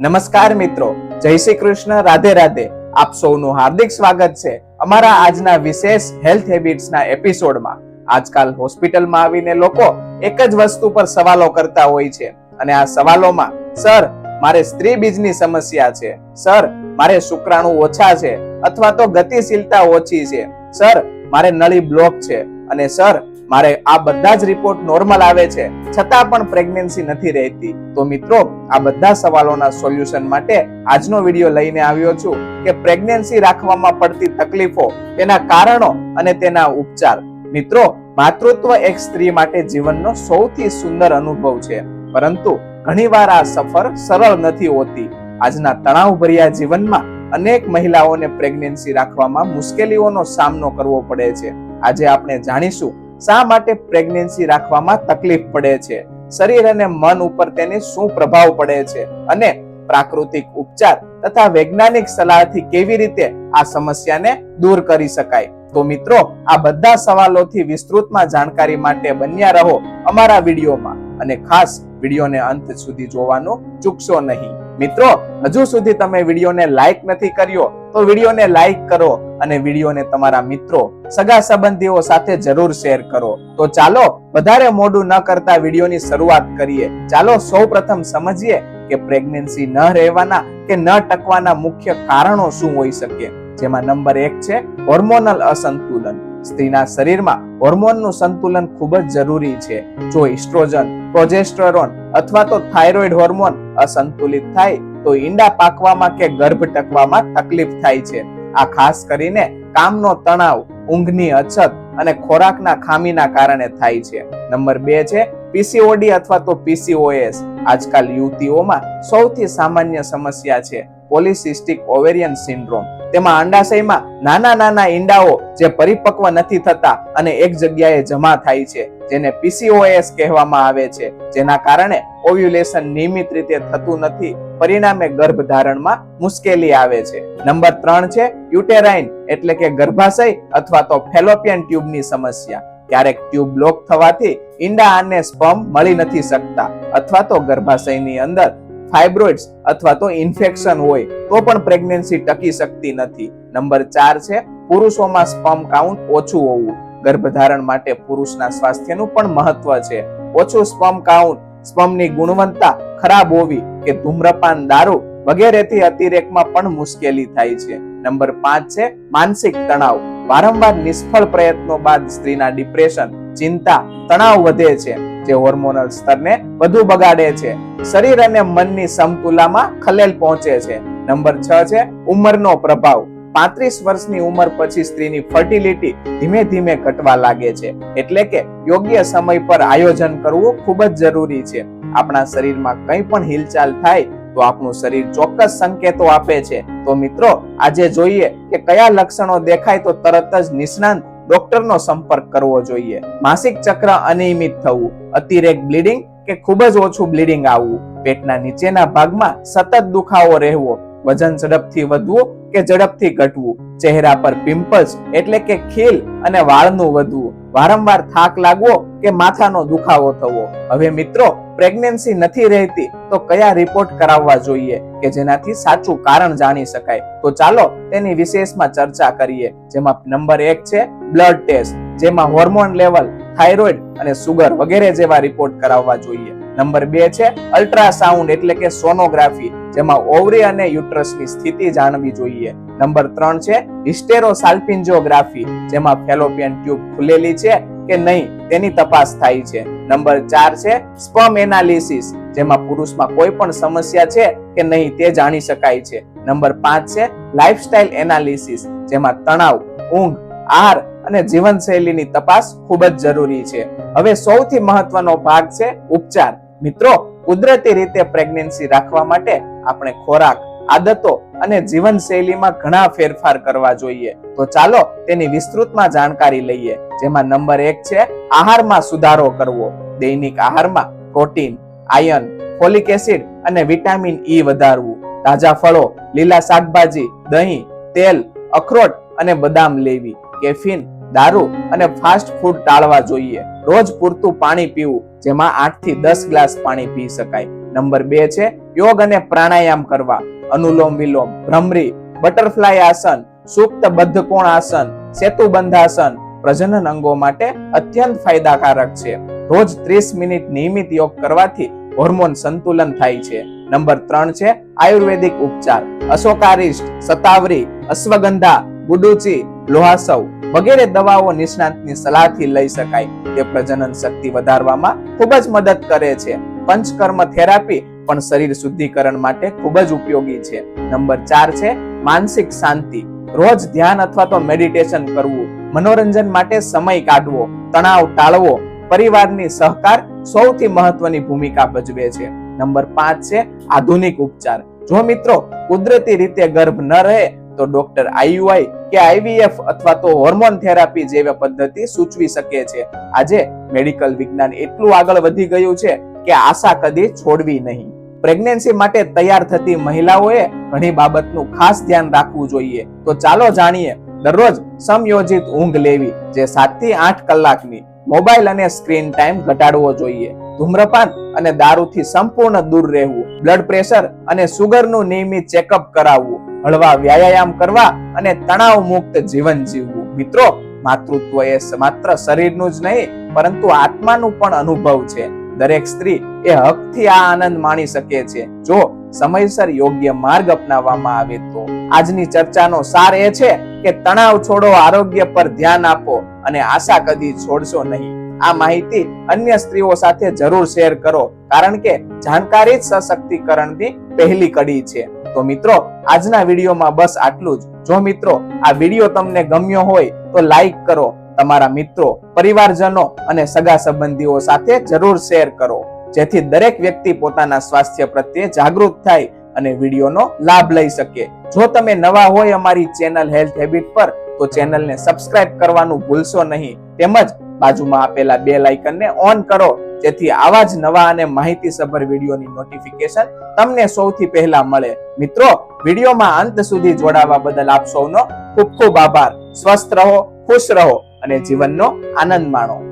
નમસ્કાર મિત્રો. જય શ્રી કૃષ્ણ. રાધે રાધે. આપ સૌનું હાર્દિક સ્વાગત છે અમારા આજના વિશેષ હેલ્થ હેબિટ્સના એપિસોડમાં. આજકાલ હોસ્પિટલમાં આવીને લોકો એક જ વસ્તુ પર સવાલો કરતા હોય છે. અને આ સવાલોમાં, સર, મારે સ્ત્રી બીજની સમસ્યા છે. સર, મારે શુક્રાણુ ઓછા છે અથવા તો ગતિશીલતા ઓછી છે. સર, મારે નળી બ્લોક છે. અને સર મારે આ બધા જ રિપોર્ટ નોર્મલ આવે છે. છતાં પણ પ્રેગ્નન્સી નથી રહેતી. તો મિત્રો, આ બધા સવાલોના સોલ્યુશન માટે આજનો વીડિયો લઈને આવ્યો છું કે પ્રેગ્નન્સી રાખવામાં પડતી તકલીફો, તેના કારણો અને તેના ઉપચાર. મિત્રો, માતૃત્વ એક સ્ત્રી માટે જીવનનો સૌથી સુંદર અનુભવ છે. પરંતુ ઘણીવાર આ સફર સરળ નથી હોતી. આજના તણાવભર્યા જીવનમાં અનેક મહિલાઓને પ્રેગ્નન્સી રાખવામાં મુશ્કેલીઓનો સામનો કરવો પડે છે. આજે આપણે જાણીશું શા માટે પ્રેગ્નન્સી રાખવામાં તકલીફ પડે છે? શરીર અને મન ઉપર તેની શું પ્રભાવ પડે છે? અને પ્રાકૃતિક ઉપચાર તથા વૈજ્ઞાનિક સલાહથી કેવી રીતે આ સમસ્યાને દૂર કરી શકાય? તો મિત્રો, આ બધા સવાલોથી વિસ્તૃતમાં જાણકારી માટે બન્યા રહો અમારા વિડીયોમાં. અને ખાસ વિડીયોને અંત સુધી જોવાનું ચૂકશો નહીં. મિત્રો, હજુ સુધી તમે વિડીયોને લાઈક નથી કર્યો, તો વિડીયોને લાઈક કરો અને વિડીયોને તમારા મિત્રો, સગા સંબંધીઓ સાથે જરૂર શેર કરો. તો ચાલો, વધારે મોડું ન કરતા વિડીયોની શરૂઆત કરીએ. ચાલો, સૌપ્રથમ સમજીએ કે પ્રેગ્નન્સી ન રહેવાના કે ન ટકવાના મુખ્ય કારણો શું હોઈ શકે. જેમાં નંબર એક છે હોર્મોનલ અસંતુલન. સ્ત્રીના શરીરમાં હોર્મોનનું સંતુલન ખૂબ જ જરૂરી છે. જો ઇસ્ટ્રોજન પ્રોજેસ્ટેરોન અથવા તો થાઇરોઇડ હોર્મોન અસંતુલિત થાય તો ઈંડા પાકવામાં કે ગર્ભ ટકવામાં તકલીફ થાય છે. આ ખાસ કરીને કામનો તણાવ, ઊંઘની અછત અને ખોરાકના ખામીના કારણે થાય છે. નંબર બે છે પીસીઓડી અથવા તો પીસીઓએસ આજકાલ યુવતીઓમાં સૌથી સામાન્ય સમસ્યા છે પોલિસિસ્ટિક ઓવેરિયન સિન્ડ્રોમ. તેમાં અંડાશયમાં નાના નાના ઈંડાઓ જે પરિપક્વ નથી થતા અને એક જગ્યાએ જમા થાય છે, જેને પીસીઓએસ કહેવામાં આવે છે. જેના કારણે ઓવ્યુલેશન નિયમિત રીતે થતું નથી. પરિણામે ગર્ભધારણમાં મુશ્કેલી આવે છે. નંબર ત્રણ છે યુટેરાઇન, એટલે કે ગર્ભાશય અથવા તો ફેલોપિયન ટ્યુબની સમસ્યા. ક્યારેક ટ્યુબ બ્લોક થવાથી ઈંડા અને સ્પર્મ મળી નથી શકતા અથવા તો ગર્ભાશયની અંદર ફાઇબ્રોઇડ્સ અથવા તો ઇન્ફેક્શન હોય તો પણ પ્રેગ્નન્સી ટકી શકતી નથી. નંબર ચાર છે પુરુષોમાં સ્પર્મ કાઉન્ટ ઓછું હોવું. ગર્ભધારણ માટે પુરુષના સ્વાસ્થ્યનું પણ મહત્વ છે. ઓછું સ્પર્મ કાઉન્ટ સ્પર્મની ગુણવત્તા ખરાબ હોવી કે ધૂમ્રપાન દારૂ વગેરેથી અતિરેકમાં પણ મુશ્કેલી થાય છે. નંબર પાંચ છે માનસિક તણાવ. વારંવાર નિષ્ફળ પ્રયત્નો બાદ સ્ત્રીના ડિપ્રેશન ચિંતા તણાવ વધે છે. જે હોર્મોનલ સ્તરને વધુ બગાડે છે. શરીર અને મનની સમતુલામાં ખલેલ પહોંચે છે. નંબર છ છે, ઉંમરનો પ્રભાવ. પાંત્રીસ વર્ષની ઉંમર પછી સ્ત્રીની ફર્ટિલિટી ધીમે ધીમે ઘટવા લાગે છે. એટલે કે યોગ્ય સમય પર આયોજન કરવું ખૂબ જ જરૂરી છે. આપણા શરીરમાં કંઈ પણ હિલચાલ થાય તો આપણું શરીર ચોક્કસ સંકેતો આપે છે. તો મિત્રો, આજે જોઈએ કે કયા લક્ષણો દેખાય તો તરત જ નિષ્ણાંત ડોક્ટરનો સંપર્ક કરવો જોઈએ. માસિક ચક્ર અનિયમિત થવું, અતિરેક બ્લીડિંગ કે ખૂબ જ ઓછું બ્લીડિંગ આવવું. પેટના નીચેના ભાગમાં સતત દુખાવો રહેવો વજન ઝડપથી વધવું કે ઝડપથી ઘટવું? ચહેરા પર પિમ્પલ્સ એટલે કે ખીલ અને વાળનું વધવું. વારંવાર થાક લાગવો કે માથાનો દુખાવો થવો? હવે મિત્રો પ્રેગ્નન્સી નથી રહેતી, તો કયા રિપોર્ટ કરાવવા જોઈએ? કે જેનાથી સાચું કારણ જાણી શકાય? તો ચાલો તેની વિશેષમાં ચર્ચા કરીએ. જેમાં નંબર એક છે બ્લડ ટેસ્ટ, જેમાં હોર્મોન લેવલ થાઇરોઇડ અને સુગર વગેરે જેવા રિપોર્ટ કરાવવા જોઈએ. નંબર બે છે અલ્ટ્રાસાઉન્ડ એટલે કે સોનોગ્રાફી જેમાં ઓવરી અને યુટ્રસની સ્થિતિ જાણવી જોઈએ. નંબર ત્રણ છે હિસ્ટેરોસાલ્પિન્જોગ્રાફી જેમાં ફેલોપિયન ટ્યુબ ખુલેલી છે કે નહીં તેની તપાસ થાય છે. નંબર ચાર છે સ્પમ એનાલિસિસ જેમાં પુરુષમાં કોઈ પણ સમસ્યા છે કે નહીં તે જાણી શકાય છે. નંબર પાંચ છે લાઇફસ્ટાઇલ એનાલિસિસ જેમાં તણાવ, ઊંઘ, આહાર અને જીવનશૈલીની તપાસ ખૂબ જ જરૂરી છે. હવે સૌથી મહત્વનો ભાગ છે ઉપચાર. મિત્રો, કુદરતી રીતે પ્રેગ્નન્સી રાખવા માટે આપણે ખોરાક, આદતો અને જીવનશૈલીમાં ઘણા ફેરફાર કરવા જોઈએ. તો ચાલો તેની વિસ્તૃતમાં જાણકારી લઈએ. જેમાં નંબર એક છે, આહારમાં સુધારો કરવો. દૈનિક આહારમાં પ્રોટીન આયર્ન ફોલિક એસિડ અને વિટામિન ઈ વધારવું. તાજા ફળો, લીલા શાકભાજી, દહીં, તેલ, અખરોટ અને બદામ લેવી. કેફીન, દારૂ અને ફાસ્ટ ફૂડ ટાળવા જોઈએ. રોજ પૂરતું પાણી પીવું. જેમાં આઠથી દસ ગ્લાસ પાણી પી શકાય. નંબર બે છે, યોગ અને પ્રાણાયામ કરવા. અનુલોમ વિલોમ, ભ્રમરી, બટરફ્લાય આસન સુપ્ત બદ્ધકોણ આસન સેતુ બંધાસન પ્રજનન અંગો માટે અત્યંત ફાયદાકારક છે. રોજ ત્રીસ મિનિટ નિયમિત યોગ કરવાથી હોર્મોન સંતુલન થાય છે. નંબર ત્રણ છે, આયુર્વેદિક ઉપચાર. અશોકારિષ્ટ, સતાવરી, અશ્વગંધા, ગુડુચી લોહાસવ વગેરે દવાઓ નિષ્ણાંતની સલાહથી લઈ શકાય. તે પ્રજનન શક્તિ વધારવામાં ખૂબ જ મદદ કરે છે. પંચકર્મ થેરાપી પણ શરીર શુદ્ધિકરણ માટે ખૂબ જ ઉપયોગી છે. નંબર ચાર છે માનસિક શાંતિ. રોજ ધ્યાન અથવા તો મેડિટેશન કરવું. મનોરંજન માટે સમય કાઢવો. તણાવ ટાળવો. પરિવારની સહકાર સૌથી મહત્વની ભૂમિકા ભજવે છે. નંબર પાંચ છે આધુનિક ઉપચાર. જો મિત્રો કુદરતી રીતે ગર્ભ ન રહે તો ડોક્ટર આઈયુઆઈ કે આઈવીએફ અથવા તો હોર્મોન થેરાપી જેવી પદ્ધતિ સૂચવી શકે છે. આજે મેડિકલ વિજ્ઞાન એટલું આગળ વધી ગયું છે કે આશા કદી છોડવી નહીં. પ્રેગ્નન્સી માટે તૈયાર થતી મહિલાઓએ ઘણી બાબતનું ખાસ ધ્યાન રાખવું જોઈએ. તો ચાલો જાણીએ, દરરોજ સમયોજિત ઊંઘ લેવી જે સાતથી આઠ કલાકની મોબાઈલ અને સ્ક્રીન ટાઈમ ઘટાડવો જોઈએ. ધૂમ્રપાન અને દારૂથી સંપૂર્ણ દૂર રહેવું, બ્લડ પ્રેશર અને સુગરનું નિયમિત ચેકઅપ કરાવવું હળવા વ્યાયામ કરવા અને તણાવ મુક્ત જીવન જીવવું. મિત્રો, માતૃત્વ એ માત્ર શરીરનું જ નહીં, પરંતુ આત્માનું પણ અનુભવ છે. દરેક સ્ત્રી એ હકથી આ આનંદ માણી શકે છે. જો સમયસર યોગ્ય માર્ગ અપનાવવામાં આવે તો. આજની ચર્ચાનો સાર એ છે કે તણાવ છોડો આરોગ્ય પર ધ્યાન આપો અને આશા કદી છોડશો નહીં. આ માહિતી અન્ય સ્ત્રીઓ સાથે જરૂર શેર કરો, કારણ કે જાણકારી જ સશક્તિકરણની પહેલી કડી છે. તો મિત્રો, આજના વિડીયોમાં બસ આટલું જ. જો મિત્રો આ વીડિયો તમને ગમ્યો હોય તો લાઈક કરો, તમારા મિત્રો, પરિવારજનો અને સગા સંબંધીઓ સાથે જરૂર શેર કરો. જેથી દરેક વ્યક્તિ પોતાના સ્વાસ્થ્ય પ્રત્યે જાગૃત થાય અને વિડીયોનો લાભ લઈ શકે. જો તમે નવા હોય અમારી ચેનલ હેલ્થ હેબિટ પર, તો ચેનલને સબસ્ક્રાઇબ કરવાનું ભૂલશો નહીં. તેમજ બાજુમાં આપેલા બે લાઇકનને ઓન કરો. જેથી આવા જ નવા અને માહિતીસભર વિડીયોની નોટિફિકેશન તમને સૌથી પહેલા મળે. મિત્રો, વિડીયોમાં અંત સુધી જોડાવા બદલ આપ સૌનો ખૂબ ખૂબ આભાર. સ્વસ્થ રહો, ખુશ રહો અને જીવનનો આનંદ માણો.